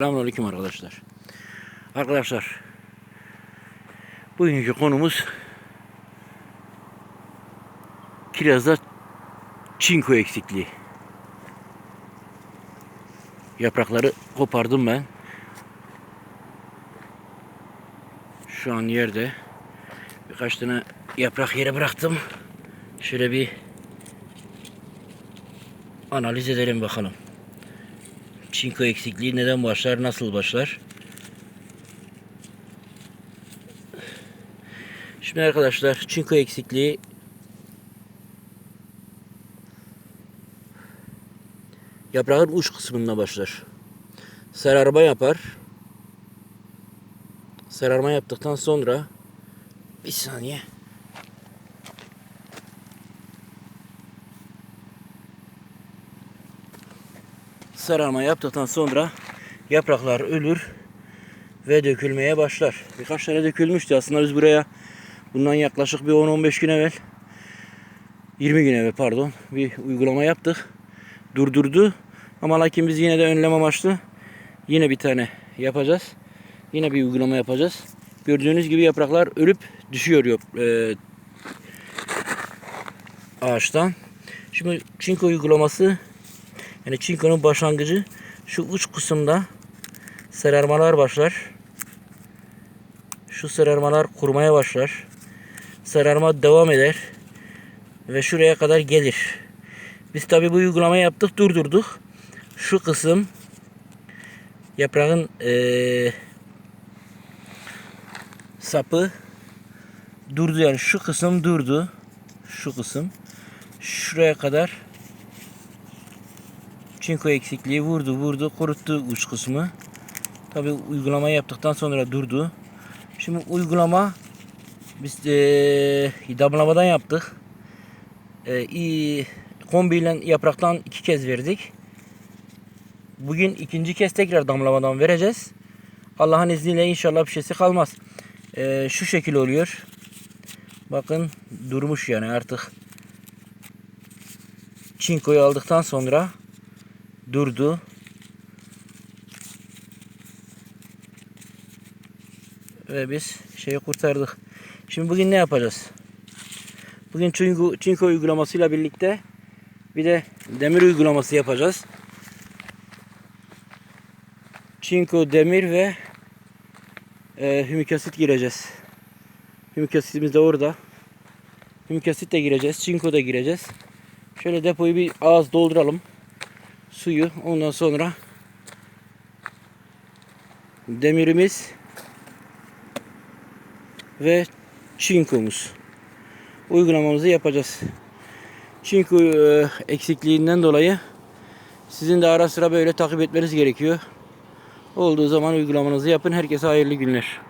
Selamünaleyküm arkadaşlar. Arkadaşlar bugünkü konumuz kirazda çinko eksikliği. Yaprakları kopardım ben. Şu an yerde birkaç tane yaprak yere bıraktım. Şöyle bir analiz edelim bakalım. Çinko eksikliği neden başlar, nasıl başlar? Şimdi arkadaşlar çinko eksikliği yaprağın uç kısmında başlar. Sararma yapar. Sararma yaptıktan sonra bir saniye. Sararma yaptıktan sonra yapraklar ölür ve dökülmeye başlar. Birkaç tane dökülmüştü aslında biz buraya bundan yaklaşık bir 10-15 gün evvel 20 gün evvel pardon bir uygulama yaptık. Durdurdu ama lakin biz yine de önlem amaçlı yine bir tane yapacağız. Yine bir uygulama yapacağız. Gördüğünüz gibi yapraklar ölüp düşüyor e, ağaçtan. Şimdi çinko uygulaması yani çinkonun başlangıcı şu uç kısımda sararmalar başlar. Şu sararmalar kurumaya başlar. Sararma devam eder. Ve şuraya kadar gelir. Biz tabi bu uygulamayı yaptık durdurduk. Şu kısım yaprağın eee, sapı durdu yani şu kısım durdu. Şu kısım. Şuraya kadar çinko eksikliği vurdu vurdu kuruttu uç kısmı. Tabi uygulama yaptıktan sonra durdu. Şimdi uygulama biz eee damlamadan yaptık. Eee iyi, kombiyle yapraktan iki kez verdik. Bugün ikinci kez tekrar damlamadan vereceğiz. Allah'ın izniyle inşallah bir şeysi kalmaz. Eee, şu şekil oluyor. Bakın durmuş yani artık. Çinkoyu aldıktan sonra durdu. Ve biz şeyi kurtardık. Şimdi bugün ne yapacağız? Bugün çinko, çinko uygulamasıyla birlikte bir de demir uygulaması yapacağız. Çinko, demir ve e, hümik asit gireceğiz. Hümik asitimiz de orada. Hümik asit de gireceğiz. Çinko da gireceğiz. Şöyle depoyu bir ağız dolduralım suyu ondan sonra demirimiz ve çinkomuz uygulamamızı yapacağız. Çinko e, eksikliğinden dolayı sizin de ara sıra böyle takip etmeniz gerekiyor. Olduğu zaman uygulamanızı yapın. Herkese hayırlı günler.